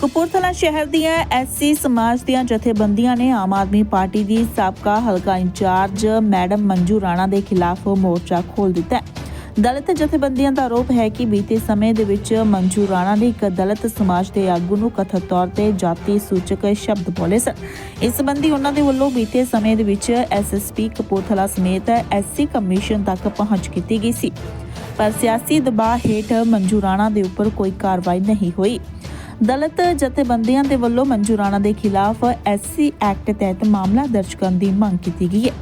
ਕਪੂਰਥਲਾ ਸ਼ਹਿਰ ਦੀਆਂ ਐਸਸੀ ਸਮਾਜ ਦੀਆਂ ਜਥੇਬੰਦੀਆਂ ਨੇ ਆਮ ਆਦਮੀ ਪਾਰਟੀ ਦੀ ਸਾਬਕਾ ਹਲਕਾ ਇੰਚਾਰਜ ਮੈਡਮ ਮੰਜੂ ਰਾਣਾ ਦੇ ਖਿਲਾਫ ਮੋਰਚਾ ਖੋਲ੍ਹ ਦਿੱਤਾ ਹੈ। ਦਲਿਤ ਜਥੇਬੰਦੀਆਂ ਦਾ ਆਰੋਪ ਹੈ ਕਿ ਬੀਤੇ ਸਮੇਂ ਦੇ ਵਿੱਚ ਮੰਜੂ ਰਾਣਾ ਨੇ ਇੱਕ ਦਲਿਤ ਸਮਾਜ ਦੇ ਆਗੂ ਨੂੰ ਕਥਿਤ ਤੌਰ ਤੇ ਜਾਤੀ ਸੂਚਕ ਸ਼ਬਦ ਬੋਲੇ ਸਨ। ਇਸ ਸੰਬੰਧੀ ਉਹਨਾਂ ਦੇ ਵੱਲੋਂ ਬੀਤੇ ਸਮੇਂ ਦੇ ਵਿੱਚ ਐਸਐਸਪੀ ਕਪੂਰਥਲਾ ਸਮੇਤ ਐਸਸੀ ਕਮਿਸ਼ਨ ਤੱਕ ਪਹੁੰਚ ਕੀਤੀ ਗਈ ਸੀ। ਪਰ ਸਿਆਸੀ ਦਬਾਅ ਹੇਠ ਮੰਜੂ ਰਾਣਾ ਦੇ ਉੱਪਰ ਕੋਈ ਕਾਰਵਾਈ ਨਹੀਂ ਹੋਈ। ਦਲਿਤ ਜਥੇਬੰਦੀਆਂ ਦੇ ਵੱਲੋਂ ਮੰਜੂ ਰਾਣਾ ਦੇ ਖਿਲਾਫ ਐਸਸੀ ਐਕਟ ਤਹਿਤ ਮਾਮਲਾ ਦਰਜ ਕਰਨ ਦੀ ਮੰਗ ਕੀਤੀ ਗਈ ਹੈ।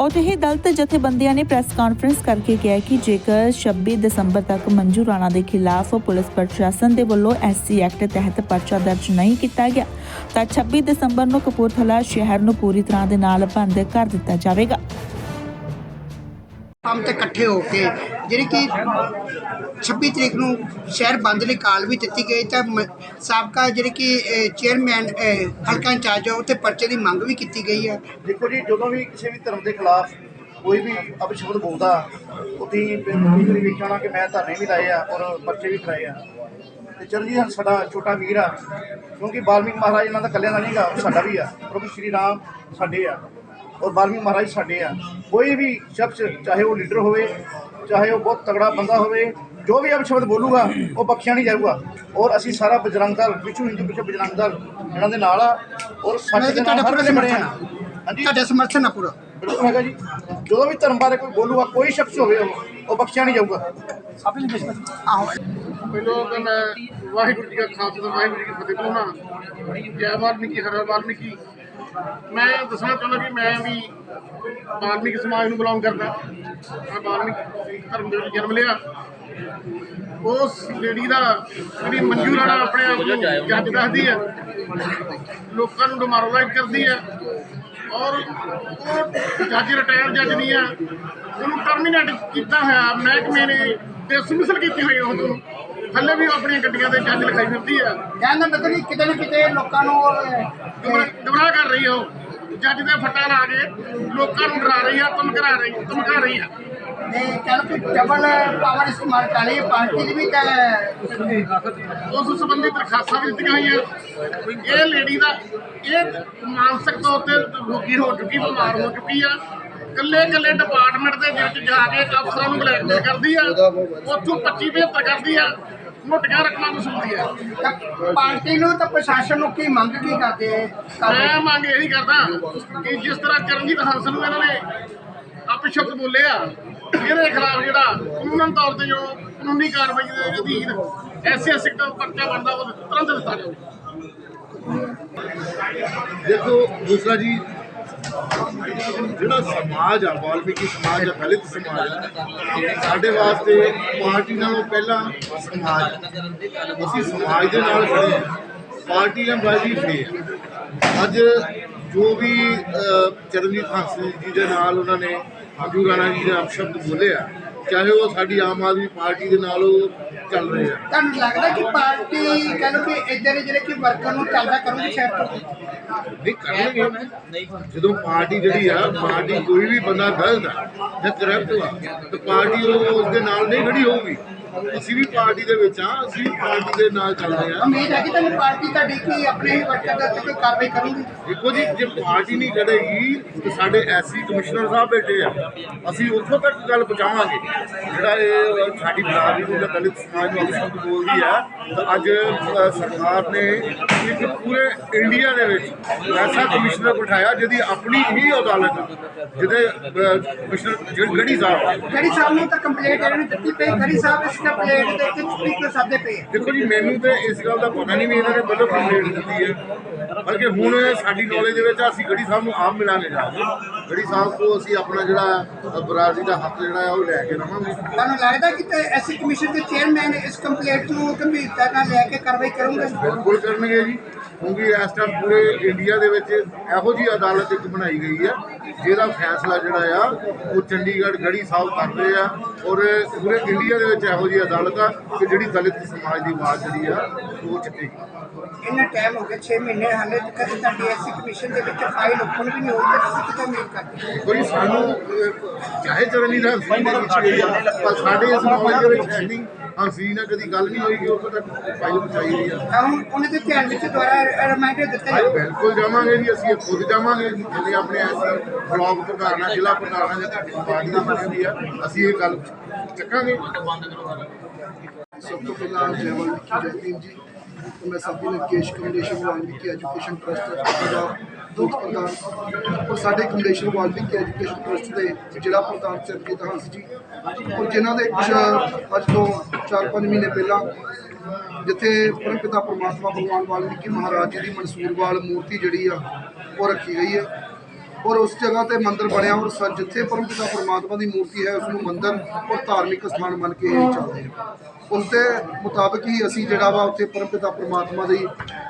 ਉੱਥੇ ਹੀ ਦਲਤ ਜਥੇਬੰਦੀਆਂ ਨੇ ਪ੍ਰੈਸ ਕਾਨਫਰੰਸ ਕਰਕੇ ਕਿਹਾ ਕਿ ਜੇਕਰ 26 ਦਸੰਬਰ ਤੱਕ ਮੰਜੂ ਰਾਣਾ ਦੇ ਖਿਲਾਫ ਪੁਲਿਸ ਪ੍ਰਸ਼ਾਸਨ ਦੇ ਵੱਲੋਂ ਐਸਸੀ ਐਕਟ ਤਹਿਤ ਪਰਚਾ ਦਰਜ ਨਹੀਂ ਕੀਤਾ ਗਿਆ, ਤਾਂ 26 ਦਸੰਬਰ ਨੂੰ ਕਪੂਰਥਲਾ ਸ਼ਹਿਰ ਨੂੰ ਪੂਰੀ ਤਰ੍ਹਾਂ ਦੇ ਨਾਲ ਬੰਦ ਕਰ ਦਿੱਤਾ ਜਾਵੇਗਾ। ਕੰਮ ਤੇ ਇਕੱਠੇ ਹੋ ਕੇ, ਜਿਹੜੀ ਕਿ 26 ਤਰੀਕ ਨੂੰ ਸ਼ਹਿਰ ਬੰਦ ਲਈ ਕਾਲ ਵੀ ਦਿੱਤੀ ਗਈ, ਤਾਂ ਮ- ਸਾਬਕਾ ਜਿਹੜੀ ਕਿ ਚੇਅਰਮੈਨ ਹਲਕਾ ਇੰਚਾਰਜ ਆ, ਉੱਥੇ ਪਰਚੇ ਦੀ ਮੰਗ ਵੀ ਕੀਤੀ ਗਈ ਹੈ ਦੇਖੋ ਜੀ, ਜਦੋਂ ਵੀ ਕਿਸੇ ਵੀ ਧਰਮ ਦੇ ਖਿਲਾਫ ਕੋਈ ਵੀ ਅਪਸ਼ਬਦ ਬੋਲਦਾ ਉਹਦੀ ਕਈ ਵਾਰੀ ਕਿ ਮੈਂ ਧਰਨੇ ਵੀ ਲਾਏ ਆ ਔਰ ਪਰਚੇ ਵੀ ਕਰਾਏ ਆ। ਤੇ ਚਰਨਜੀਤ ਸਾਡਾ ਛੋਟਾ ਵੀਰ ਆ, ਕਿਉਂਕਿ ਬਾਲਮੀਕ ਮਹਾਰਾਜ ਇਹਨਾਂ ਦਾ ਕੱਲਿਆਂ ਦਾ ਨਹੀਂਗਾ ਉਹ ਸਾਡਾ ਵੀ ਆ, ਪ੍ਰਭੂ ਸ਼੍ਰੀ ਰਾਮ ਸਾਡੇ ਆ। ਔਰ ਬਾਲਮੀਕ ਮਹਾਰਾਜ ਸਾਡੇ ਆ। ਕੋਈ ਵੀ ਸ਼ਖਸ ਚਾਹੇ ਉਹ ਲੀਡਰ ਹੋਵੇ ਚਾਹੇ ਉਹ ਬਹੁਤ ਤਗੜਾ ਬੰਦਾ ਹੋਵੇ ਜੋ ਵੀ ਅਪਸ਼ਬਦ ਬੋਲੂਗਾ ਉਹ ਬਖਸ਼ਿਆ ਨਹੀਂ ਜਾਊਗਾ। ਔਰ ਅਸੀਂ ਸਾਰਾ ਬਜਰੰਗ ਦਲ ਵਿਸ਼ਵ ਹਿੰਦੂ ਵਿਸ਼ਵ ਬਜਰੰਗ ਦਲ ਇਹਨਾਂ ਦੇ ਨਾਲ ਆ। ਔਰ ਸਾਡੇ ਦੇ ਨਾਲ ਤੁਹਾਡਾ ਹਰ ਵੇਲੇ ਬਣੇ ਆ। ਹਾਂਜੀ? ਤੁਹਾਡਾ ਸਮਰਥਨ ਆ ਪੂਰਾ। ਬਿਲਕੁਲ ਹੈਗਾ ਜੀ। ਜਦੋਂ ਵੀ ਧਰਮ ਬਾਰੇ ਕੋਈ ਬੋਲੂਗਾ ਕੋਈ ਸ਼ਖਸ ਹੋਵੇ ਉਹ ਉਹ ਬਖਸ਼ਿਆ ਨਹੀਂ ਜਾਊਗਾ। ਆਹੋ। ਪਹਿਲਾਂ ਤਾਂ ਮੈਂ ਵਾਹਿਗੁਰੂ ਜੀ ਕਾ ਖਾਲਸਾ ਵਾਹਿਗੁਰੂ ਜੀ ਕੀ ਫਤਿਹ। ਬੁਲਾਉਣਾ ਜੈ ਵਾਲਮੀਕੀ ਹਰ ਵਾਲਮੀਕੀ ਮੈਂ ਦੱਸਣਾ ਚਾਹੁੰਦਾ ਕਿ ਮੈਂ ਵੀ ਵਾਲਮੀਕੀ ਸਮਾਜ ਨੂੰ ਬਿਲੋਂਗ ਕਰਦਾ। ਮੈਂ ਵਾਲਮੀਕੀ ਧਰਮ ਦੇ ਵਿੱਚ ਜਨਮ ਲਿਆ। ਉਸ ਲੇਡੀ ਦਾ ਜਿਹੜੀ ਮੰਜੂ ਰਾਣਾ ਆਪਣੇ ਆਪ ਨੂੰ ਜੱਜ ਦੱਸਦੀ ਹੈ। ਲੋਕਾਂ ਨੂੰ ਡਿਮੋਰਲਾਈਜ਼ ਕਰਦੀ ਹੈ। ਔਰ ਉਹ ਜੱਜ ਰਿਟਾਇਰ ਜੱਜ ਨਹੀਂ ਆ ਉਹਨੂੰ ਟਰਮੀਨੇਟ ਕੀਤਾ ਹੋਇਆ ਮਹਿਕਮੇ ਨੇ ਡਿਸਮਿਸਲ ਕੀਤੀ ਹੋਈ ਉਹ ਤੋਂ ਥੱਲੇ ਵੀ ਆਪਣੀਆਂ ਗੱਡੀਆਂ ਤੇ ਜੱਜ ਲਿਖਾਈ ਫਿਰਦੀ ਆ। ਕਹਿੰਦਾ ਮਤਲਬ ਕਿ ਕਿਤੇ ਨਾ ਕਿਤੇ ਲੋਕਾਂ ਨੂੰ ਗੁੰਮਰਾਹ ਕਰ ਰਹੀ ਉਹ। ਜੱਜ ਦੇ ਫੱਟਾ ਲਾ ਕੇ ਲੋਕਾਂ ਨੂੰ ਡਰਾ ਰਹੀ ਆ ਧਮਕਾ ਰਹੀ ਧਮਕਾ ਰਹੀ ਆ। ਇਹ ਕਹਿ ਲਓ ਕਿ ਡਬਲ ਪਾਵਰ ਇਸਤੇਮਾਲ ਕਰ ਰਹੀ ਹੈ ਪਾਰਟੀ ਦੀ ਵੀ ਤਾਂ ਉਸ ਸੰਬੰਧੀ ਦਰਖਾਸਤਾਂ ਵੀ ਦਿੱਤੀਆਂ ਹੋਈਆਂ। ਇਹ ਲੇਡੀ ਦਾ ਇਹ ਮਾਨਸਿਕ ਤੌਰ ਤੇ ਰੋਗੀ ਹੋ ਚੁੱਕੀ ਬਿਮਾਰ ਹੋ ਚੁੱਕੀ ਆ। ਕੱਲੇ ਕੱਲੇ ਡਿਪਾਰਟਮੈਂਟ ਦੇ ਵਿੱਚ ਜਾ ਕੇ ਅਫਸਰਾਂ ਨੂੰ ਬਲੈਕਮੇਲ ਕਰਦੀ ਆ। ਉੱਥੋਂ 25 75 ਕਰਦੀ ਆ। ਮੋਟੀਆਂ ਰਕਮਾਂ ਵਸੂਲਦੀ ਆ ਤਾਂ ਪਾਰਟੀ ਨੂੰ ਤਾਂ ਪ੍ਰਸ਼ਾਸਨ ਨੂੰ ਕੀ ਮੰਗ ਕੀ ਕਰਦੇ ਕਰਦੇ ਮੈਂ ਮੰਗ ਇਹੀ ਕਰਦਾ ਕਿ ਜਿਸ ਤਰ੍ਹਾਂ ਚਰਨਜੀਤ ਹੰਸ ਨੂੰ ਇਹਨਾਂ ਨੇ ਅਪਸ਼ਬਦ ਬੋਲੇ ਆ ਇਹਦੇ ਖਿਲਾਫ ਜਿਹੜਾ ਕਾਨੂੰਨ ਤੌਰ ਤੇ ਜੋ ਕਾਨੂੰਨੀ ਕਾਰਵਾਈ ਦੇ ਅਧੀਨ ਐਸਸੀ ਦਾ ਪਰਚਾ ਬਣਦਾ ਉਹ ਤੁਰੰਤ ਦਿੱਤਾ ਜਾਵੇ। ਦੇਖੋ ਦੂਸਰਾ ਜੀ ਜਿਹੜਾ ਸਮਾਜ ਆ, ਵਾਲਮੀਕੀ ਸਮਾਜ ਆ ਦਲਿਤ ਸਮਾਜ ਆ, ਸਾਡੇ ਵਾਸਤੇ ਪਾਰਟੀ ਨਾਲੋਂ ਪਹਿਲਾਂ ਸਮਾਜ ਅਸੀਂ ਸਮਾਜ ਦੇ ਨਾਲ ਖੜੇ ਹਾਂ ਪਾਰਟੀ ਨਾਲ ਬਾਜੀ ਖੜੇ ਅੱਜ ਜੋ ਵੀ ਚਰਨਜੀਤ ਹੰਸ ਜੀ ਦੇ ਨਾਲ ਉਹਨਾਂ ਨੇ ਮੰਜੂ ਰਾਣਾ ਜੀ ਦੇ ਅਪਸ਼ਬਦ ਬੋਲੇ ਆ ਚਾਹੇ ਉਹ ਸਾਡੀ ਆਮ ਆਦਮੀ ਪਾਰਟੀ ਦੇ ਨਾਲ ਉਹ ਚੱਲ ਰਹੇ ਆ। ਤੁਹਾਨੂੰ ਲੱਗਦਾ ਕਿ ਪਾਰਟੀ ਕਹਿ ਲਓ ਕਿ ਇੱਧਰ ਦੇ ਜਿਹੜੇ ਕਿ ਵਰਕਰ ਨੂੰ ਚੱਲਦਾ ਕਰੂਗੀ ਸ਼ਹਿਰ ਤੋਂ? ਨਹੀਂ ਕਰਨਗੇ ਜਦੋਂ ਪਾਰਟੀ ਜਿਹੜੀ ਆ ਪਾਰਟੀ ਕੋਈ ਵੀ ਬੰਦਾ ਗਲਤ ਆ ਜਾਂ ਕਰਪਟ ਆ ਤੇ ਪਾਰਟੀ ਉਹ ਉਸ ਦੇ ਨਾਲ ਨਹੀਂ ਖੜੀ ਹੋਊਗੀ। ਅਸੀਂ ਵੀ ਪਾਰਟੀ ਦੇ ਵਿੱਚ ਆ ਅਸੀਂ ਵੀ ਪਾਰਟੀ ਦੇ ਨਾਲ ਚੱਲਦੇ ਆ। ਉਮੀਦ ਹੈ ਕਿ ਤੁਹਾਨੂੰ ਪਾਰਟੀ ਤੁਹਾਡੀ ਕੀ ਆਪਣੇ ਹੀ ਵਰਕਰ ਦੇ ਕੋਈ ਕਾਰਵਾਈ ਕਰੂਗੀ? ਦੇਖੋ ਜੀ ਜੇ ਪਾਰਟੀ ਨਹੀਂ ਖੜੇਗੀ ਤੇ ਸਾਡੇ ਐਸਸੀ ਕਮਿਸ਼ਨਰ ਸਾਹਿਬ ਬੈਠੇ ਆ। ਅਸੀਂ ਉੱਥੋਂ ਤੱਕ ਗੱਲ ਪਹੁੰਚਾਵਾਂਗੇ। ਜਿਹੜਾ ਇਹ ਸਾਡੀ ਬਰਾਦਰੀ ਨੂੰ ਜਾਂ ਦਲਿਤ ਸਮਾਜ ਨੂੰ ਅਪਸ਼ਬਦ ਬੋਲਦੀ ਆ ਤਾਂ ਅੱਜ ਅ, ਸਰਕਾਰ ਨੇ ਇੱਕ ਪੂਰੇ ਇੰਡੀਆ ਦੇ ਵਿੱਚ ਐਸਾ ਕਮਿਸ਼ਨਰ ਬਿਠਾਇਆ ਜਿਹਦੀ ਆਪਣੀ ਹੀ ਅਦਾਲਤ ਆ ਜਿਹਦੇ ਅ, ਕਮਿਸ਼ਨਰ ਜਿਹੜੀ ਗੜੀ ਸਾਹਿਬ ਆ। ਗੜੀ ਸਾਹਿਬ ਨੂੰ ਤਾਂ ਕੰਪਲੇਂਟ ਇਹਨਾਂ ਨੇ ਦਿੱਤੀ ਪਈ ਗੜੀ ਸਾਹਿਬ ਇਸ ਕੰਪਲੇਂਟ ਦੇ ਉੱਤੇ ਚੁੱਪੀ ਕਿਉਂ ਸਾਦੇ ਪਏ ਆ? ਦੇਖੋ ਜੀ ਮੈਨੂੰ ਤੇ ਇਸ ਗੱਲ ਦਾ ਪਤਾ ਨਹੀਂ ਵੀ ਇਹਨਾਂ ਨੇ ਵੱਲੋਂ ਕੰਪਲੇਂਟ ਦਿੱਤੀ ਹੈ ਬਲਕਿ ਹੁਣ ਸਾਡੀ ਨੌਲੇਜ ਦੇ ਵਿੱਚ ਅਸੀਂ ਗੜੀ ਸਾਹਿਬ ਨੂੰ ਆਪ ਮਿਲਾਂਗੇ ਜਾ ਗੜੀ ਸਾਹਿਬ ਤੋਂ ਅਸੀਂ ਆਪਣਾ ਜਿਹੜਾ ਬਰਾਦਰੀ ਦਾ ਹੱਕ ਜਿਹੜਾ ਹੈ ਉਹ ਲੈ ਕੇ ਰਵਾਂਗੇ ਤੁਹਾਨੂੰ ਲੱਗਦਾ ਕਿ ਤੇ ਕਮਿਸ਼ਨ ਦੇ ਚੇਅਰਮੈਨ ਇਸ ਕੰਪਲੇਂਟ ਨੂੰ ਗੰਭੀਰਤਾ ਨਾਲ ਲੈ ਕੇ ਕਾਰਵਾਈ ਕਰੂੰਗੇ ਬਿਲਕੁਲ ਕਰਨਗੇ ਜੀ। ਕਿਉਂਕਿ ਇਸ ਟਾਈਮ ਪੂਰੇ ਇੰਡੀਆ ਦੇ ਵਿੱਚ ਇਹੋ ਜੀ ਅਦਾਲਤ ਇੱਕ ਬਣਾਈ ਗਈ ਆ ਜਿਹਦਾ ਫੈਸਲਾ ਜਿਹੜਾ ਆ ਉਹ ਚੰਡੀਗੜ੍ਹ ਗੜੀ ਸਾਹਿਬ ਕਰ ਰਹੇ ਆ ਔਰ ਪੂਰੇ ਇੰਡੀਆ ਦੇ ਵਿੱਚ ਇਹੋ ਜੀ ਅਦਾਲਤ ਆ ਕਿ ਜਿਹੜੀ ਦਲਿਤ ਸਮਾਜ ਦੀ ਆਵਾਜ਼ ਜਿਹੜੀ ਆ ਉਹ ਚੱਕੇਗੀ ਇੰਨਾ ਟਾਈਮ ਹੋ ਗਿਆ 6 ਮਹੀਨੇ ਹਾਲੇ ਤੱਕ ਤੁਹਾਡੀ ਐਸਸੀ ਕਮਿਸ਼ਨ ਦੇ ਵਿੱਚ ਫਾਈਲ ਓਪਨ ਵੀ ਨਹੀਂ ਹੋਈ ਤਾਂ ਤੁਸੀਂ ਕਿੱਦਾਂ ਉਮੀਦ ਕਰਦੇ ਹੋ? ਕੋਈ ਸਾਨੂੰ ਚਾਹੇ ਚਰਨੀ ਦਾ ਗਈ ਆ ਪਰ ਸਾਡੇ ਇਸ ਨੌਲੇਜ ਦੇ ਵਿੱਚ ਹੈ ਨਹੀਂ ਹੰਸੀ ਨਾਲ ਕਦੀ ਗੱਲ ਨਹੀਂ ਹੋਈ ਕਿ ਉੱਥੋਂ ਤੱਕ ਫਾਈਲ ਪਹੁੰਚਾਈ ਹੋਈ ਆ। ਹੁਣ ਉਹਨਾਂ ਦੇ ਧਿਆਨ ਵਿੱਚ ਦੁਆਰਾ ਰਿਮਾਈਂਡਰ ਦਿੱਤਾ ਜਾਊਗਾ ਬਿਲਕੁਲ ਜਾਵਾਂਗੇ ਜੀ ਅਸੀਂ ਖੁਦ ਜਾਵਾਂਗੇ ਜਿੰਨੇ ਆਪਣੇ ਅਸੀਂ ਬਲਾਕ ਪ੍ਰਧਾਨਾਂ ਜ਼ਿਲ੍ਹਾ ਪ੍ਰਧਾਨਾਂ ਦੇ ਪਾਰਟੀ ਦੀ ਬਣੀ ਆ ਅਸੀਂ ਇਹ ਗੱਲ ਚੱਕਾਂਗੇ। ਸਭ ਤੋਂ ਪਹਿਲਾਂ ਜੈਵਲ ਵਿਖੀ ਜੈ ਭੀਮ ਜੀ ਮੈਂ ਸਾਡੀ ਨਕੇਸ਼ ਕਮਿਊਨਿਕੇਸ਼ਨ ਵਾਲਮੀਕੀ ਐਜੂਕੇਸ਼ਨ ਟਰਸਟ ਦਾ ਦੁੱਖ ਪ੍ਰਧਾਨ ਔਰ ਸਾਡੇ ਕਮਿਊਨਿਕੇਸ਼ਨ ਵਾਲਮੀਕੀ ਐਜੂਕੇਸ਼ਨ ਟਰਸਟ ਦੇ ਜ਼ਿਲ੍ਹਾ ਪ੍ਰਧਾਨ ਸਰਜੀਤ ਹੰਸ ਜੀ ਔਰ ਜਿਨ੍ਹਾਂ ਦੇ ਕੁਛ ਅੱਜ ਤੋਂ 4-5 ਮਹੀਨੇ ਪਹਿਲਾਂ ਜਿੱਥੇ ਪਰਮ ਪਿਤਾ ਪਰਮਾਤਮਾ ਭਗਵਾਨ ਵਾਲਮੀਕੀ ਮਹਾਰਾਜ ਜੀ ਦੀ ਮਨਸੂਰਵਾਲ ਮੂਰਤੀ ਜਿਹੜੀ ਆ ਉਹ ਰੱਖੀ ਗਈ ਹੈ ਔਰ ਉਸ ਜਗ੍ਹਾ ਤੇ ਮੰਦਿਰ ਬਣਿਆ ਔਰ ਸ- ਜਿੱਥੇ ਪਰਮ ਪਿਤਾ ਪਰਮਾਤਮਾ ਦੀ ਮੂਰਤੀ ਹੈ ਉਸ ਨੂੰ ਮੰਦਿਰ ਔਰ ਧਾਰਮਿਕ ਸਥਾਨ ਮੰਨ ਕੇ ਹੀ ਚੱਲਦੇ ਹਾਂ ਉਸ ਦੇ ਮੁਤਾਬਕ ਹੀ ਅਸੀਂ ਜਿਹੜਾ ਵਾ ਉੱਥੇ ਪਰਮ ਪਿਤਾ ਪਰਮਾਤਮਾ ਦੀ,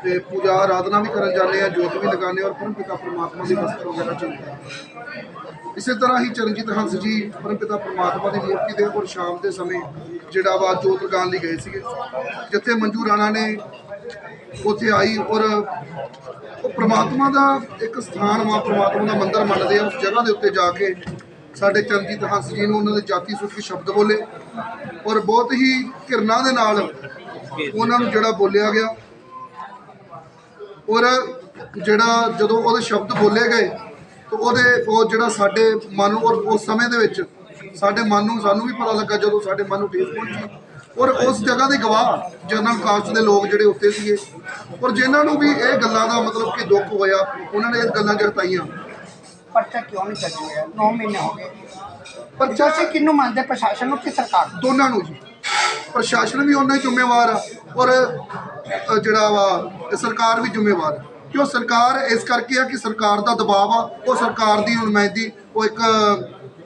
ਤੇ ਪੂਜਾ, ਆਰਾਧਨਾ ਵੀ ਕਰਨ ਜਾਂਦੇ ਆ ਜੋਤ ਵੀ ਲਗਾਉਂਦੇ ਹਾਂ ਔਰ ਪਰਮ ਪਿਤਾ ਪਰਮਾਤਮਾ ਦੀ ਵਸਤਰ ਵਗੈਰਾ ਚੁਣਦੇ ਹਾਂ ਇਸੇ ਤਰ੍ਹਾਂ ਹੀ ਚਰਨਜੀਤ ਹੰਸ ਜੀ ਪਰਮ ਪਿਤਾ ਪਰਮਾਤਮਾ ਦੀ ਮੂਰਤੀ ਦੇ ਔਰ ਸ਼ਾਮ ਦੇ ਸਮੇਂ ਜਿਹੜਾ ਵਾ ਜੋਤ ਲਗਾਉਣ ਲਈ ਗਏ ਸੀਗੇ। ਜਿੱਥੇ ਮੰਜੂ ਰਾਣਾ ਨੇ ਉੱਥੇ ਆਈ ਔਰ ਉਹ ਪ੍ਰਮਾਤਮਾ ਦਾ ਇੱਕ ਸਥਾਨ ਵਾ, ਪ੍ਰਮਾਤਮਾ ਦਾ ਮੰਦਿਰ ਮੰਨਦੇ ਆ, ਉਸ ਜਗ੍ਹਾ ਦੇ ਉੱਤੇ ਜਾ ਕੇ ਸਾਡੇ ਚਰਨਜੀਤ ਹੰਸ ਜੀ ਨੂੰ ਉਹਨਾਂ ਦੇ ਜਾਤੀ ਸੁੱਖ ਸ਼ਬਦ ਬੋਲੇ ਔਰ ਬਹੁਤ ਹੀ ਘਿਰਨਾ ਦੇ ਨਾਲ ਉਹਨਾਂ ਨੂੰ ਜਿਹੜਾ ਬੋਲਿਆ ਗਿਆ ਔਰ ਜਿਹੜਾ ਜਦੋਂ ਉਹਦੇ ਸ਼ਬਦ ਬੋਲੇ ਗਏ ਤਾਂ ਉਹਦੇ, ਉਹ ਜਿਹੜਾ ਸਾਡੇ ਮਨ ਨੂੰ ਔਰ ਉਸ ਸਮੇਂ ਦੇ ਵਿੱਚ ਸਾਡੇ ਮਨ ਨੂੰ, ਸਾਨੂੰ ਵੀ ਪਤਾ ਲੱਗਾ ਜਦੋਂ ਸਾਡੇ ਮਨ ਨੂੰ ਠੇਸ ਪਹੁੰਚੀ ਔਰ ਉਸ ਜਗ੍ਹਾ ਦੇ ਗਵਾਹ ਜਨਰਲ ਕਾਸਟ ਦੇ ਲੋਕ ਜਿਹੜੇ ਉੱਤੇ ਸੀਗੇ। ਔਰ ਜਿਨ੍ਹਾਂ ਨੂੰ ਵੀ ਇਹ ਗੱਲਾਂ ਦਾ ਮਤਲਬ ਕਿ ਦੁੱਖ ਹੋਇਆ ਉਹਨਾਂ ਨੇ ਇਹ ਗੱਲਾਂ ਜਤਾਈਆਂ ਪਰਚਾ ਕਿਉਂ ਨਹੀਂ ਹੋਇਆ? 9 ਮਹੀਨੇ ਹੋ ਗਏ। ਪਰ ਪਰਚਾ ਸੇ ਕਿਹਨੂੰ ਮੰਨਦੇ? ਪ੍ਰਸ਼ਾਸਨ ਨੂੰ ਕਿ ਸਰਕਾਰ ਨੂੰ? ਦੋਨਾਂ ਨੂੰ ਜੀ। ਪ੍ਰਸ਼ਾਸਨ ਵੀ ਉਹਨਾਂ ਹੀ ਜ਼ਿੰਮੇਵਾਰ ਆ ਔਰ ਅ, ਜਿਹੜਾ ਵਾ ਇਹ ਸਰਕਾਰ ਵੀ ਜ਼ਿੰਮੇਵਾਰ ਹੈ ਕਿਉਂ ਸਰਕਾਰ ਇਸ ਕਰਕੇ ਆ ਕਿ ਸਰਕਾਰ ਦਾ ਦਬਾਅ ਆ ਉਹ ਸਰਕਾਰ ਦੀ ਨੁਮਾਇੰਦੀ ਉਹ ਇੱਕ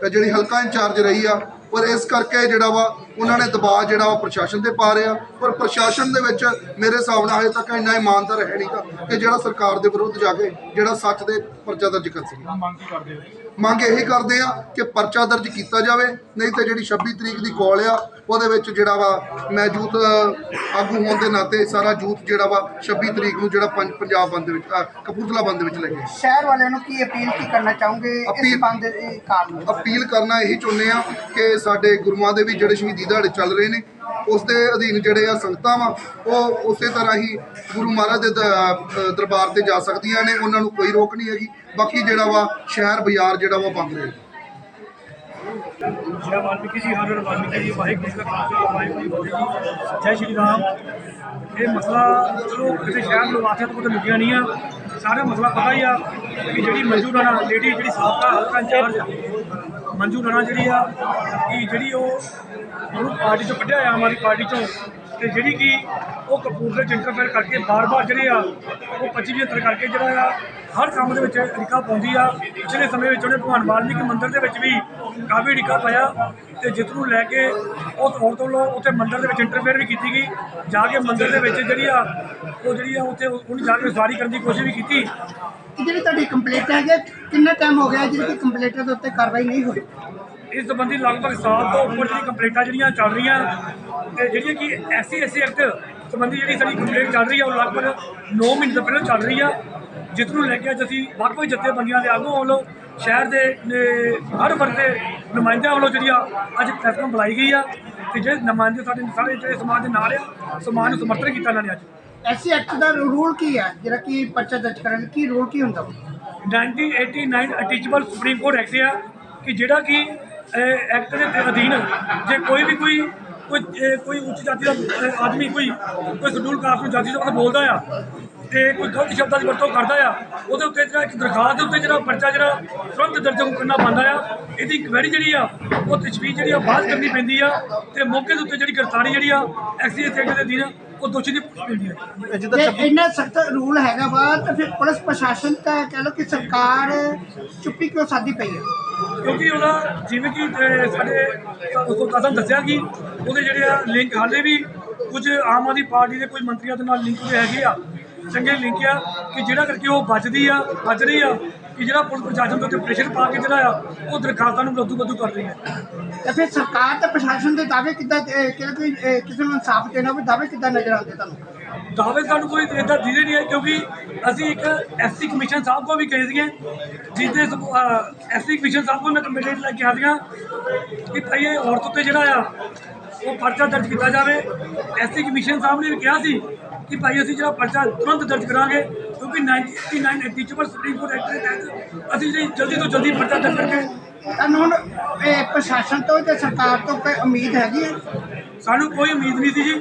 ਅ, ਜਿਹੜੀ ਹਲਕਾ ਇੰਚਾਰਜ ਰਹੀ ਆ ਔਰ ਇਸ ਕਰਕੇ ਜਿਹੜਾ ਵਾ, ਉਹਨਾਂ ਨੇ ਦਬਾਅ ਜਿਹੜਾ ਵਾ ਪ੍ਰਸ਼ਾਸਨ ਤੇ ਪਾ ਰਿਹਾ। ਪਰ ਪ੍ਰਸ਼ਾਸਨ ਦੇ ਵਿੱਚ ਮੇਰੇ ਹਿਸਾਬ ਨਾਲ ਹਜੇ ਤੱਕ ਇੰਨਾ ਇਮਾਨਦਾਰ ਹੈ ਨਹੀਂ ਨਹੀਂਗਾ ਕਿ ਜਿਹੜਾ ਸਰਕਾਰ ਦੇ ਵਿਰੁੱਧ ਜਾ ਕੇ ਜਿਹੜਾ ਸੱਚ ਦੇ ਪਰਚਾ ਦਰਜ ਕਰ ਸਕੇ ਮੰਗ ਇਹੀ ਕਰਦੇ ਆ ਕਿ ਪਰਚਾ ਦਰਜ ਕੀਤਾ ਜਾਵੇ ਨਹੀਂ ਤੇ ਜਿਹੜੀ 26 ਤਰੀਕ ਦੀ ਕਾਲ ਆ ਉਹਦੇ ਵਿੱਚ ਜਿਹੜਾ ਵਾ ਮੈਂ ਯੂਥ ਆਗੂ ਹੋਣ ਦੇ ਨਾਤੇ ਸਾਰਾ ਯੂਥ ਜਿਹੜਾ ਵਾ 26 ਤਰੀਕ ਨੂੰ ਜਿਹੜਾ ਪੰਜ- ਪੰਜਾਬ ਬੰਦ ਦੇ ਵਿੱਚ ਕਪੂਰਥਲਾ ਬੰਦ ਦੇ ਵਿੱਚ ਲੱਗੇ। ਸ਼ਹਿਰ ਵਾਲਿਆਂ ਨੂੰ ਕੀ ਅਪੀਲ ਕੀ ਕਰਨਾ ਚਾਹੋਗੇ ਇਸ ਅਪੀਲ- ਬੰਦ ਦੇ ਕਾਰਨ? ਨੂੰ? ਅਪੀਲ ਕਰਨਾ ਇਹੀ ਚਾਹੁੰਦੇ ਆ ਕਿ ਸਾਡੇ ਗੁਰੂਆਂ ਦੇ ਵੀ ਜਿਹੜੇ ਸ਼ਹੀਦੀ ਦਿਹਾੜੇ ਚੱਲ ਰਹੇ ਨੇ ਉਸ ਦੇ ਅਧੀਨ ਜਿਹੜੇ ਆ ਸੰਗਤਾਂ ਵਾ ਉਹ ਉਸੇ ਤਰ੍ਹਾਂ ਹੀ ਗੁਰੂ ਮਹਾਰਾਜ ਦੇ ਦ- ਦਰਬਾਰ ਤੇ ਜਾ ਸਕਦੀਆਂ ਨੇ ਉਹਨਾਂ ਨੂੰ ਕੋਈ ਰੋਕ ਨਹੀਂ ਹੈਗੀ। ਬਾਕੀ ਜਿਹੜਾ ਵਾ ਸ਼ਹਿਰ ਬਾਜ਼ਾਰ ਜਿਹੜਾ ਵਾ ਬੰਦ ਰਹੇ। ਜੈ ਵਾਲਮੀਕੀ ਜੀ ਹਰ ਹਰ ਵਾਲਮੀਕੀ ਜੀ ਵਾਹਿਗੁਰੂ ਜੀ ਕਾ ਖਾਲਸਾ ਵਾਹਿਗੁਰੂ ਜੀ ਕੀ ਫਤਿਹ। ਜੈ ਸ਼੍ਰੀ ਰਾਮ। ਇਹ ਮਸਲਾ ਚਲੋ ਕਿਸੇ ਸ਼ਹਿਰ ਨੂੰ ਆਖਿਆ ਤਾਂ ਲੱਗਿਆ ਨਹੀਂ ਆ। ਸਾਰਾ ਮਸਲਾ ਪਤਾ ਹੀ ਆ ਕਿ ਜਿਹੜੀ ਮੰਜੂ ਰਾਣਾ ਲੇਡੀ ਜਿਹੜੀ ਸਾਬਕਾ ਹਲਕਾ ਇੰਚਾਰਜ ਆ, ਮੰਜੂ ਰਾਣਾ ਜਿਹੜੀ ਆ ਕਿ ਜਿਹੜੀ ਉਹ ਉਹਨੂੰ ਪਾਰਟੀ ਚੋਂ ਕੱਢਿਆ ਆ ਹਮਾਰੀ ਪਾਰਟੀ ਚੋਂ। ਤੇ ਜਿਹੜੀ ਕਿ ਉਹ ਕਪੂਰਥਲੇ ਚ ਇੰਟਰਫੇਅਰ ਕਰਕੇ ਬਾਰ-ਬਾਰ ਜਿਹੜੇ ਆ, ਉਹ 25 75 ਕਰਕੇ ਜਿਹੜਾ ਆ, ਹਰ ਕੰਮ ਦੇ ਵਿੱਚ ਰਿਕਾ ਪਾਉਂਦੀ ਆ। ਪਿਛਲੇ ਸਮੇਂ ਵਿੱਚ ਉਹਨੇ ਭਗਵਾਨ ਵਾਲਮੀਕੀ ਮੰਦਿਰ ਦੇ ਵਿੱਚ ਵੀ ਕਾਫੀ ਰਿਕਾ ਪਾਇਆ ਤੇ ਜਿਸ ਨੂੰ ਲੈ ਕੇ ਉਹ ਔਰਤ ਵੱਲੋਂ ਉੱਥੇ ਮੰਦਿਰ ਦੇ ਵਿੱਚ ਇੰਟਰਫੇਅਰ ਵੀ ਕੀਤੀ ਗਈ। ਜਾ ਕੇ ਮੰਦਿਰ ਦੇ ਵਿੱਚ ਜਿਹੜੀ ਆ, ਉਹ ਜਿਹੜੀ ਆ, ਉੱਥੇ ਉਹਨੂੰ ਜਾ ਕੇ ਉਸਾਰੀ ਕਰਨ ਦੀ ਕੋਸ਼ਿਸ਼ ਵੀ ਕੀਤੀ। ਕਿ ਜਿਹੜੀ ਤੁਹਾਡੀ ਕੰਪਲੇਂਟ ਹੈਗੇ ਕਿੰਨਾ ਟਾਈਮ ਹੋ ਗਿਆ ਜਿਹੜੀ ਕੰਪਲੇਂਟਾਂ ਦੇ ਉੱਤੇ ਕਾਰਵਾਈ ਨਹੀਂ ਹੋਈ? ਇਸ ਸੰਬੰਧੀ ਲਗਭਗ ਸਾਲ ਤੋਂ ਉੱਪਰ ਜਿਹੜੀ ਕੰਪਲੇਂਟਾਂ ਜਿਹੜੀਆਂ ਚੱਲ ਰਹੀਆਂ ਤੇ ਜਿਹੜੀਆਂ ਕਿ ਐਸੀ ਐਸੀ ਐਕਟ ਸੰਬੰਧੀ ਜਿਹੜੀ ਸਾਡੀ ਕੰਪਲੇਂਟ ਚੱਲ ਰਹੀ ਆ, ਉਹ ਲਗਭਗ 9 ਮਹੀਨੇ ਤੋਂ ਪਹਿਲਾਂ ਚੱਲ ਰਹੀ ਆ, ਜਿਸ ਨੂੰ ਲੈ ਕੇ ਅੱਜ ਅਸੀਂ ਵੱਖ-ਵੱਖ ਜਥੇਬੰਦੀਆਂ ਦੇ ਆਗੂਆਂ ਵੱਲੋਂ ਸ਼ਹਿਰ ਦੇ ਹਰ ਵਰਗ ਦੇ ਨੁਮਾਇੰਦਿਆਂ ਵੱਲੋਂ ਜਿਹੜੀ ਆ ਅੱਜ ਪ੍ਰੈਸ ਕਾਨਫਰੰਸ ਬੁਲਾਈ ਗਈ ਆ ਤੇ ਜਿਹੜੇ ਨੁਮਾਇੰਦੇ ਸਾਡੇ ਸਾਰੇ ਜਿਹੜੇ ਸਮਾਜ ਦੇ ਨਾਲ ਆ, ਸਮਾਜ ਨੂੰ ਸਮਰਥਨ ਕੀਤਾ ਇਹਨਾਂ ਨੇ ਅੱਜ। ਐਸੀ ਐਕਟ ਦਾ ਰੂਲ ਕੀ ਹੈ? ਜਿਹੜਾ ਕਿ ਪਰਚਾ ਦਰਜ ਕਰਨ ਕੀ ਰੂਲ ਕੀ ਹੁੰਦਾ? 1989 ਅਟੀਚੇਬਲ ਸੁਪਰੀਮ ਕੋਰਟ ਐਕਟ ਆ ਕਿ ਜਿਹੜਾ ਕਿ ਐਕਟ ਦੇ ਅਧੀਨ ਜੇ ਕੋਈ ਵੀ ਕੋਈ ਕੋਈ ਕੋਈ ਉੱਚ ਜਾਤੀ ਦਾ ਆਦਮੀ ਕੋਈ ਕੋਈ ਸ਼ਡਿਊਲ ਕਾਸਟ ਨੂੰ ਜਾਤੀ ਦਾ ਬੋਲਦਾ ਆ ਤੇ ਕੋਈ ਗਲਤ ਸ਼ਬਦਾਂ ਦੀ ਵਰਤੋਂ ਕਰਦਾ ਆ, ਉਹਦੇ ਉੱਤੇ ਜਿਹੜਾ ਇੱਕ ਦਰਖਾਸਤ ਦੇ ਉੱਤੇ ਜਿਹੜਾ ਪਰਚਾ ਜਿਹੜਾ ਤੁਰੰਤ ਦਰਜ ਕਰਨਾ ਪੈਂਦਾ ਆ, ਇਹਦੀ ਇਨਕੁਆਇਰੀ ਜਿਹੜੀ ਆ, ਉਹ ਤਜਵੀਜ਼ ਜਿਹੜੀ ਆ ਬਾਅਦ ਕਰਨੀ ਪੈਂਦੀ ਆ ਤੇ ਮੌਕੇ ਦੇ ਉੱਤੇ ਜਿਹੜੀ ਗ੍ਰਿਫਤਾਰੀ ਜਿਹੜੀ ਆ ਐਕਸੀਐਸ ਐਕਟ ਦੇ ਅਧੀਨ ਉਹ ਦੋਸ਼ੀ ਦੀ ਪੈਂਦੀ ਆ। ਜੇ ਇੰਨਾ ਸਖਤ ਰੂਲ ਹੈਗਾ ਵਾ ਤਾਂ ਫਿਰ ਪੁਲਿਸ ਪ੍ਰਸ਼ਾਸਨ ਤਾਂ ਕਹਿ ਲਓ ਕਿ ਸਰਕਾਰ ਚੁੱਪੀ ਕਿਉਂ ਸਾਦੀ ਪਈ ਹੈ ਕਿਉਂਕਿ ਉਹਦਾ ਜਿਵੇਂ ਕਿ ਅਹ, ਸਾਡੇ ਉਸ ਕਦਮ ਦੱਸਿਆ ਕਿ ਉਹਦੇ ਜਿਹੜੇ ਆ ਲਿੰਕ ਹਾਲੇ ਵੀ ਕੁਝ ਆਮ ਆਦਮੀ ਪਾਰਟੀ ਦੇ ਕੋਈ ਮੰਤਰੀਆਂ ਦੇ ਨਾਲ ਲਿੰਕ ਹੋਏ ਹੈਗੇ ਆ। ਚੰਗੇ ਲਿੰਕ ਆ ਕਿ ਜਿਹੜਾ ਕਰਕੇ ਉਹ ਬਚਦੀ ਆ ਬਚ ਰਹੀ ਆ ਕਿ ਜਿਹੜਾ ਪੁਲਿਸ ਪ੍ਰਸ਼ਾਸਨ ਦੇ ਉੱਤੇ ਪ੍ਰੈਸ਼ਰ ਪਾ ਕੇ ਜਿਹੜਾ ਆ ਉਹ ਦਰਖਾਸਤਾਂ ਨੂੰ ਲੱਦੂ ਬੱਦੂ ਕਰ ਰਹੀ ਹੈ। ਤਾਂ ਫਿਰ ਸਰਕਾਰ ਤੇ ਪ੍ਰਸ਼ਾਸਨ ਦੇ ਦਾਅਵੇ ਕਿੱਦਾਂ ਅਹ, ਕਿ ਕੋਈ ਕਿਸੇ ਨੂੰ ਇਨਸਾਫ ਦੇਣਾ ਵੀ ਦਾਅਵੇ ਕਿੱਦਾਂ ਨਜ਼ਰ ਆਉਂਦੇ ਤੁਹਾਨੂੰ? ਦਾਅਵੇ ਸਾਨੂੰ ਕੋਈ ਇਦਾਂ ਦੀਦੇ ਨਹੀਂ ਹੈ ਕਿਉਂਕਿ ਅਸੀਂ ਇੱਕ ਐਸਸੀ ਕਮਿਸ਼ਨ ਸਾਹਿਬ ਕੋ ਵੀ ਗਏ ਸੀਗੇ ਜਿਹਦੇ ਐਸਸੀ ਕਮਿਸ਼ਨ ਸਾਹਿਬ ਕੋ ਮੈਂ ਕੰਪਲੇਂਟ ਲੈ ਕੇ ਆ ਸੀਗਾ ਕਿ ਭਾਈ ਇਹ ਔਰਤ ਉੱਤੇ ਜਿਹੜਾ ਆ ਉਹ ਪਰਚਾ ਦਰਜ ਕੀਤਾ ਜਾਵੇ। ਐਸਸੀ ਕਮਿਸ਼ਨ ਸਾਹਿਬ ਨੇ ਵੀ ਕਿਹਾ ਸੀ ਕਿ ਭਾਈ ਅਸੀਂ ਜਿਹੜਾ ਪਰਚਾ ਤੁਰੰਤ ਦਰਜ ਕਰਾਂਗੇ ਕਿਉਂਕਿ 1989 ਟੀਚਰ ਸੁਪਰੀਮ ਕੋਰਟ ਐਕਟ ਦੇ ਤਹਿਤ ਅਸੀਂ ਜਿਹੜੀ ਜਲਦੀ ਤੋਂ ਜਲਦੀ ਪਰਚਾ ਦਰਜ ਕਰਕੇ ਤੁਹਾਨੂੰ ਹੁਣ ਇਹ ਪ੍ਰਸ਼ਾਸਨ ਤੋਂ ਤੇ ਸਰਕਾਰ ਤੋਂ ਕੋਈ ਉਮੀਦ ਹੈਗੀ ਹੈ? ਸਾਨੂੰ ਕੋਈ ਉਮੀਦ ਨਹੀਂ ਸੀ ਜੀ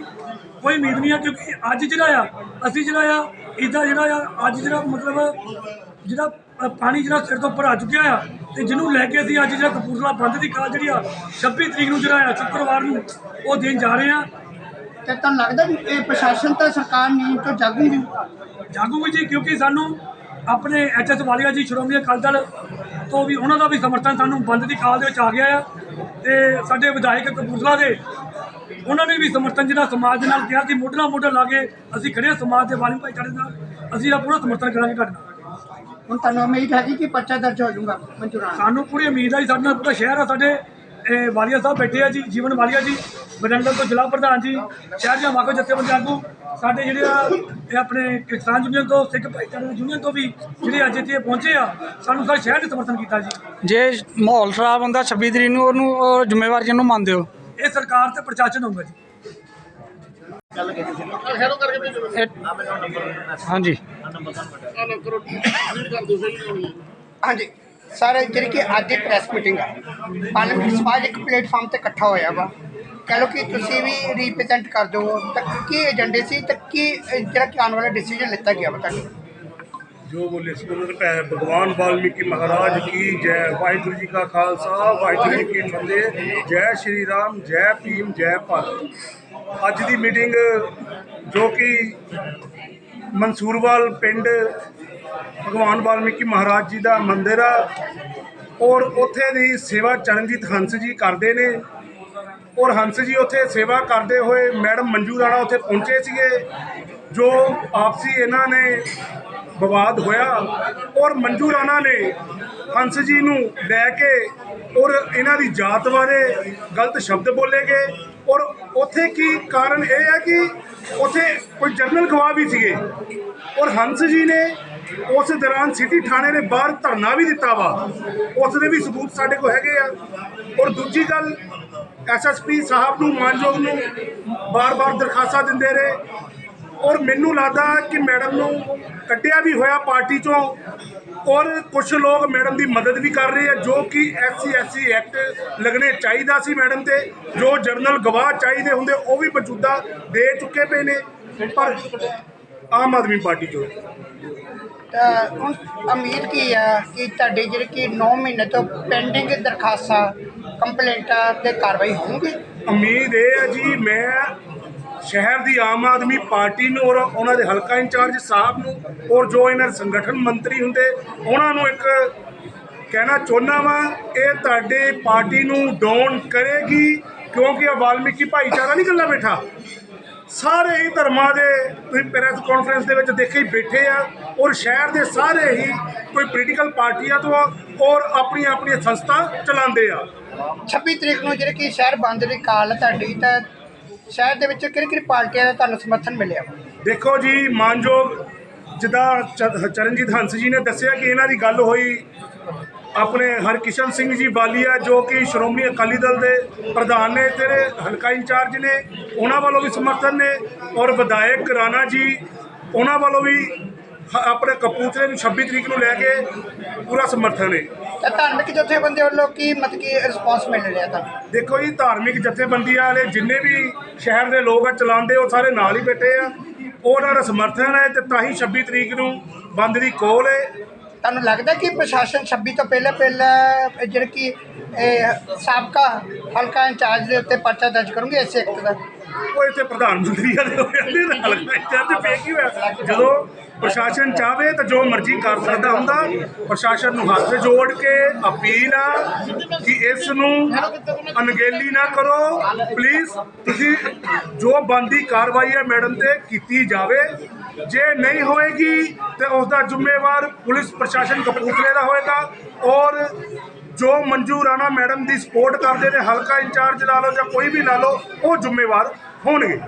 ਕੋਈ ਉਮੀਦ ਨਹੀਂ ਆ ਕਿਉਂਕਿ ਅੱਜ ਜਿਹੜਾ ਆ ਅਸੀਂ ਜਿਹੜਾ ਆ ਇਹਦਾ ਜਿਹੜਾ ਆ ਅੱਜ ਜਿਹੜਾ ਮਤਲਬ ਜਿਹੜਾ ਪਾਣੀ ਜਿਹੜਾ ਸਿਰ ਤੋਂ ਉੱਪਰ ਆ ਚੁੱਕਿਆ ਆ ਤੇ ਜਿਹਨੂੰ ਲੈ ਕੇ ਅਸੀਂ ਅੱਜ ਜਿਹੜਾ ਕਪੂਰਥਲਾ ਬੰਦ ਦੀ ਕਾਲ ਜਿਹੜੀ ਆ 26 ਤਰੀਕ ਨੂੰ ਜਿਹੜਾ ਆ ਸ਼ੁੱਕਰਵਾਰ ਨੂੰ ਉਹ ਦੇਣ ਜਾ ਰਹੇ ਆ। ਤੇ ਤੁਹਾਨੂੰ ਲੱਗਦਾ ਵੀ ਇਹ ਪ੍ਰਸ਼ਾਸਨ ਤੇ ਸਰਕਾਰ ਨੀਂਦ ਤੋਂ ਜਾਗੂਗੀ ਜਾਗੂਗੀ ਜੀ ਕਿਉਂਕਿ ਸਾਨੂੰ ਆਪਣੇ ਐਚਐਸ ਵਾਲੀਆ ਜੀ ਸ਼੍ਰੋਮਣੀ ਅਕਾਲੀ ਦਲ ਤੋਂ ਵੀ ਉਹਨਾਂ ਦਾ ਵੀ ਸਮਰਥਨ ਸਾਨੂੰ ਬੰਦ ਦੀ ਕਾਲ ਦੇ ਵਿੱਚ ਆ ਗਿਆ ਆ। ਤੇ ਸਾਡੇ ਵਿਧਾਇਕ ਕਪੂਰਥਲਾ ਦੇ ਉਹਨਾਂ ਨੇ ਵੀ ਸਮਰਥਨ ਜਿਹੜਾ ਸਮਾਜ ਦੇ ਨਾਲ ਕਿਹਾ ਸੀ ਮੋਢੇ ਮੋਢਾ ਲਾ ਕੇ ਅਸੀਂ ਖੜੇ ਹਾਂ ਸਮਾਜ ਦੇ ਵਾਲੀ ਭਾਈਚਾਰੇ ਨਾਲ ਅਸੀਂ ਇਹਦਾ ਪੂਰਾ ਸਮਰਥਨ ਕਰਾਂਗੇ ਤੁਹਾਡੇ ਹੁਣ ਤੁਹਾਨੂੰ ਉਮੀਦ ਹੈਗੀ ਕਿ ਪਰਚਾ ਦਰਜ ਹੋ ਜਾਊਗਾ ਮਨਜ਼ੂਰਾਨਾ ਸਾਨੂੰ ਪੂਰੀ ਉਮੀਦ ਹੈ ਸਾਡੇ ਪੂਰਾ ਸ਼ਹਿਰ ਆ ਸਾਡੇ ਵਾਲੀਆ ਸਾਹਿਬ ਬੈਠੇ ਆ ਜੀ ਜੀਵਨ ਵਾਲੀਆ ਜੀ ਬਰੰਗਲ ਤੋਂ ਜ਼ਿਲ੍ਹਾ ਪ੍ਰਧਾਨ ਜੀ ਸ਼ਹਿਰ ਦੀਆਂ ਵਾਕੋ ਜਥੇਬੰਦੀ ਆਗੂ ਸਾਡੇ ਜਿਹੜੇ ਆ ਇਹ ਆਪਣੇ ਕਿਸਾਨ ਯੂਨੀਅਨ ਤੋਂ ਸਿੱਖ ਭਾਈਚਾਰੇ ਦੀ ਯੂਨੀਅਨ ਤੋਂ ਵੀ ਜਿਹੜੇ ਅੱਜ ਇੱਥੇ ਪਹੁੰਚੇ ਆ ਸਾਨੂੰ ਸਾਰੇ ਸ਼ਹਿਰ ਨੇ ਸਮਰਥਨ ਕੀਤਾ ਜੀ। ਜੇ ਮਾਹੌਲ ਖਰਾਬ ਹੁੰਦਾ 26 ਤਰੀਕ ਨੂੰ ਉਹਨੂੰ ਉਹ ਜ਼ਿੰਮੇਵਾਰ ਜਿਹਨੂੰ ਮੰਨਦੇ ਹੋ? ਇਹ ਸਰਕਾਰ ਤੇ ਪ੍ਰਸ਼ਾਸਨ ਹੋਊਗਾ ਜੀ। ਇਹ- ਹਾਂਜੀ। ਸਰ, ਜਿਹੜੀ ਕਿ ਅੱਜ ਦੀ ਪ੍ਰੈਸ ਮੀਟਿੰਗ ਆ ਪਾਰਲੀਮੈਂਟ ਸਮਾਜ ਇੱਕ ਪਲੇਟਫਾਰਮ ਤੇ ਇਕੱਠਾ ਹੋਇਆ ਵਾ। ਕਹ ਲਓ ਕਿ ਤੁਸੀਂ ਵੀ ਰਿਪਰੈਜ਼ੈਂਟ ਕਰ ਦਿਓ ਤਾਂ ਕੀ ਏਜੰਡੇ ਸੀ ਤਾਂ ਕੀ ਜਿਹੜਾ ਕਿ ਆਉਣ ਵਾਲਾ ਡਿਸੀਜਨ ਲਿੱਤਾ ਗਿਆ ਵਾ ਤੁਹਾਨੂੰ ਜੋ ਬੋਲੇ ਸੋ ਹੈ ਭਗਵਾਨ ਵਾਲਮੀਕੀ ਮਹਾਰਾਜ ਕੀ ਜੈ। ਵਾਹਿਗੁਰੂ ਜੀ ਕਾ ਖਾਲਸਾ, ਵਾਹਿਗੁਰੂ ਜੀ ਕੀ ਫਤਿਹ। ਜੈ ਸ਼੍ਰੀ ਰਾਮ, ਜੈ ਭੀਮ, ਜੈ ਭਾਰਤ। ਅੱਜ ਦੀ ਮੀਟਿੰਗ ਜੋ ਕਿ ਮਨਸੂਰਵਾਲ ਪਿੰਡ ਭਗਵਾਨ ਵਾਲਮੀਕੀ ਮਹਾਰਾਜ ਜੀ ਦਾ ਮੰਦਿਰ ਆ ਔਰ ਉੱਥੇ ਦੀ ਸੇਵਾ ਚਰਨਜੀਤ ਹੰਸ ਜੀ ਕਰਦੇ ਨੇ। ਔਰ ਹੰਸ ਜੀ ਉੱਥੇ ਸੇਵਾ ਕਰਦੇ ਹੋਏ ਮੈਡਮ ਮੰਜੂ ਰਾਣਾ ਉੱਥੇ ਪਹੁੰਚੇ ਸੀਗੇ, ਜੋ ਆਪਸੀ ਇਹਨਾਂ ਨੇ ਵਿਵਾਦ ਹੋਇਆ। ਔਰ ਮੰਜੂ ਰਾਣਾ ਨੇ ਹੰਸ ਜੀ ਨੂੰ ਲੈ ਕੇ ਔਰ ਇਹਨਾਂ ਦੀ ਜਾਤ ਬਾਰੇ ਗਲਤ ਸ਼ਬਦ ਬੋਲੇ ਗਏ। ਔਰ ਉੱਥੇ ਕੀ ਕਾਰਨ ਇਹ ਹੈ ਕਿ ਉੱਥੇ ਕੋਈ ਜਰਨਲ ਗਵਾਹ ਵੀ ਸੀਗੇ। ਔਰ ਹੰਸ ਜੀ ਨੇ ਉਸ ਦੌਰਾਨ ਸਿਟੀ ਥਾਣੇ ਨੇ ਬਾਹਰ ਧਰਨਾ ਵੀ ਦਿੱਤਾ ਵਾ। ਉਸ ਦੇ ਵੀ ਸਬੂਤ ਸਾਡੇ ਕੋਲ ਹੈਗੇ ਆ। ਔਰ ਦੂਜੀ ਗੱਲ ਐਸਐਸਪੀ ਸਾਹਿਬ ਨੂੰ, ਮਾਨਯੋਗ ਨੂੰ ਬਾਰ-ਬਾਰ ਦਰਖਾਸਤਾਂ ਦਿੰਦੇ ਰਹੇ। ਔਰ ਮੈਨੂੰ ਲੱਗਦਾ ਕਿ ਮੈਡਮ ਨੂੰ ਕੱਢਿਆ ਵੀ ਹੋਇਆ ਪਾਰਟੀ ਚੋਂ। ਔਰ ਕੁਝ ਲੋਕ ਮੈਡਮ ਦੀ ਮਦਦ ਵੀ ਕਰ ਰਹੇ ਆ, ਜੋ ਕਿ ਐਸਸੀ ਐਸਸੀ ਐਕਟ ਲੱਗਣੇ ਚਾਹੀਦਾ ਸੀ ਮੈਡਮ ਤੇ। ਜੋ ਜਰਨਲ ਗਵਾਹ ਚਾਹੀਦੇ ਹੁੰਦੇ, ਉਹ ਵੀ ਮੌਜੂਦਾ ਦੇ ਚੁੱਕੇ ਪਏ ਨੇ। ਪਰ ਆਮ ਆਦਮੀ ਪਾਰਟੀ ਚੋਂ। ਤਾਂ ਹੁਣ ਉਮੀਦ ਕੀ ਆ ਕਿ ਤੁਹਾਡੇ ਜਿਹੜੇ ਕਿ 9 ਮਹੀਨੇ ਤੋਂ ਪੈਂਡਿੰਗ ਦਰਖਾਸਤਾਂ ਕੰਪਲੇਂਟਾਂ ਤੇ ਕਾਰਵਾਈ ਹੋਊਗੀ? ਉਮੀਦ ਇਹ ਹੈ ਜੀ, ਮੈਂ ਸ਼ਹਿਰ ਦੀ ਆਮ ਆਦਮੀ ਪਾਰਟੀ ਨੂੰ ਔਰ ਉਹਨਾਂ ਦੇ ਹਲਕਾ ਇੰਚਾਰਜ ਸਾਹਿਬ ਨੂੰ ਔਰ ਜੋ ਇਹਨਾਂ ਦੇ ਸੰਗਠਨ ਮੰਤਰੀ ਹੁੰਦੇ, ਉਹਨਾਂ ਨੂੰ ਇੱਕ ਕਹਿਣਾ ਚਾਹੁੰਦਾ ਵਾਂ, ਇਹ ਤੁਹਾਡੇ ਪਾਰਟੀ ਨੂੰ ਡਾਊਨ ਕਰੇਗੀ ਕਿਉਂਕਿ ਇਹ ਵਾਲਮੀਕੀ ਭਾਈਚਾਰਾ ਨਹੀਂ ਇਕੱਲਾ ਬੈਠਾ। ਸਾਰੇ ਹੀ ਧਰਮਾਂ ਦੇ ਤੁਸੀਂ ਪ੍ਰੈਸ ਕਾਨਫਰੰਸ ਦੇ ਵਿੱਚ ਦੇਖੇ ਹੀ ਬੈਠੇ ਆ ਔਰ ਸ਼ਹਿਰ ਦੇ ਸਾਰੇ ਹੀ ਕੋਈ ਪੋਲੀਟੀਕਲ ਪਾਰਟੀਆਂ ਤੋਂ ਆ ਔਰ ਆਪਣੀਆਂ ਆਪਣੀਆਂ ਸੰਸਥਾ ਚਲਾਉਂਦੇ ਆ 26 ਤਰੀਕ ਨੂੰ ਜਿਹੜੇ ਕਿ ਸ਼ਹਿਰ ਬੰਦ ਦੀ ਕਾਲ ਤੁਹਾਡੀ ਤਾਂ ਸ਼ਹਿਰ ਦੇ ਵਿੱਚ ਕਿਹੜੀ ਕਿਹੜੀ ਪਾਰਟੀਆਂ ਦਾ ਤੁਹਾਨੂੰ ਸਮਰਥਨ ਮਿਲਿਆ? ਦੇਖੋ ਜੀ ਮਾਨਯੋਗ ਜਿੱਦਾਂ ਚਰਨਜੀਤ ਹੰਸ ਜੀ ਨੇ ਦੱਸਿਆ ਕਿ ਇਹਨਾਂ ਦੀ ਗੱਲ ਹੋਈ ਆਪਣੇ ਹਰਕਿਸ਼ਨ ਸਿੰਘ ਜੀ ਵਾਲੀਆ ਜੋ ਕਿ ਸ਼੍ਰੋਮਣੀ ਅਕਾਲੀ ਦਲ ਦੇ ਪ੍ਰਧਾਨ ਨੇ ਤੇਰੇ ਹਲਕਾ ਇੰਚਾਰਜ ਨੇ ਉਹਨਾਂ ਵੱਲੋਂ ਵੀ ਸਮਰਥਨ ਨੇ ਔਰ ਵਿਧਾਇਕ ਰਾਣਾ ਜੀ ਉਹਨਾਂ ਵੱਲੋਂ ਵੀ ਆਪਣੇ ਕਪੂਰਥਲੇ ਨੂੰ 26 ਤਰੀਕ ਨੂੰ ਲੈ ਕੇ ਪੂਰਾ ਸਮਰਥਨ ਹੈ। ਤਾਂ ਧਾਰਮਿਕ ਜਥੇਬੰਦੀ ਵੱਲੋਂ ਕੀ ਮਤਲਬ ਕਿ ਰਿਸਪਾਂਸ ਮਿਲ ਰਿਹਾ ਤੁਹਾਨੂੰ? ਦੇਖੋ ਜੀ ਧਾਰਮਿਕ ਜਥੇਬੰਦੀਆਂ ਵਾਲੇ ਜਿੰਨੇ ਵੀ ਸ਼ਹਿਰ ਦੇ ਲੋਕ ਆ ਚਲਾਉਂਦੇ ਉਹ ਸਾਰੇ ਨਾਲ ਹੀ ਬੈਠੇ ਆ। ਉਹਨਾਂ ਦਾ ਸਮਰਥਨ ਹੈ ਤੇ ਤਾਂ ਹੀ 26 ਤਰੀਕ ਨੂੰ ਬੰਦ ਦੀ ਕੋਲ ਹੈ। ਤੁਹਾਨੂੰ ਲੱਗਦਾ ਕਿ ਪ੍ਰਸ਼ਾਸਨ 26 ਤੋਂ ਪਹਿਲਾਂ ਪਹਿਲਾਂ ਜਿਹੜੇ ਕਿ, ਇਹ ਸਾਬਕਾ ਹਲਕਾ ਇੰਚਾਰਜ ਦੇ ਉੱਤੇ ਪਰਚਾ ਦਰਜ ਕਰੂੰਗੇ ਇਸ ਐਕਟ ਦਾ? ਉਹ ਇੱਥੇ ਪ੍ਰਧਾਨ ਮੰਤਰੀ ਵਾਲੇ ਹੋ ਨੇ ਹਲਕਾ ਇੰਚਾਰਜ ਪੇ ਕੀ ਹੋਇਆ? ਜਦੋਂ ਪ੍ਰਸ਼ਾਸਨ ਚਾਹਵੇ ਤਾਂ ਜੋ ਮਰਜ਼ੀ ਕਰ ਸਕਦਾ ਹੁੰਦਾ। ਪ੍ਰਸ਼ਾਸਨ ਨੂੰ ਹੱਥ ਜੋੜ ਕੇ ਅਪੀਲ ਆ ਕਿ ਇਸ ਨੂੰ ਅਣਗਹਿਲੀ ਨਾ ਕਰੋ। ਪਲੀਜ਼ ਤੁਸੀਂ ਜੋ ਬੰਦੀ ਕਾਰਵਾਈ ਹੈ ਮੈਡਮ ਤੇ ਕੀਤੀ ਜਾਵੇ। ਜੇ ਨਹੀਂ ਹੋਏਗੀ ਤੇ ਉਸ ਦਾ ਜ਼ਿੰਮੇਵਾਰ ਪੁਲਿਸ ਪ੍ਰਸ਼ਾਸਨ ਕਪੂਰਥਲੇ ਦਾ ਹੋਏਗਾ ਔਰ ਜੋ ਮੰਜੂ ਰਾਣਾ ਮੈਡਮ ਦੀ ਸਪੋਰਟ ਕਰਦੇ ਨੇ, ਹਲਕਾ ਇੰਚਾਰਜ ਲਾ ਲਓ ਜਾਂ ਕੋਈ ਵੀ ਲਾ ਲਓ, ਉਹ ਜ਼ਿੰਮੇਵਾਰ ਹੋਣਗੇ।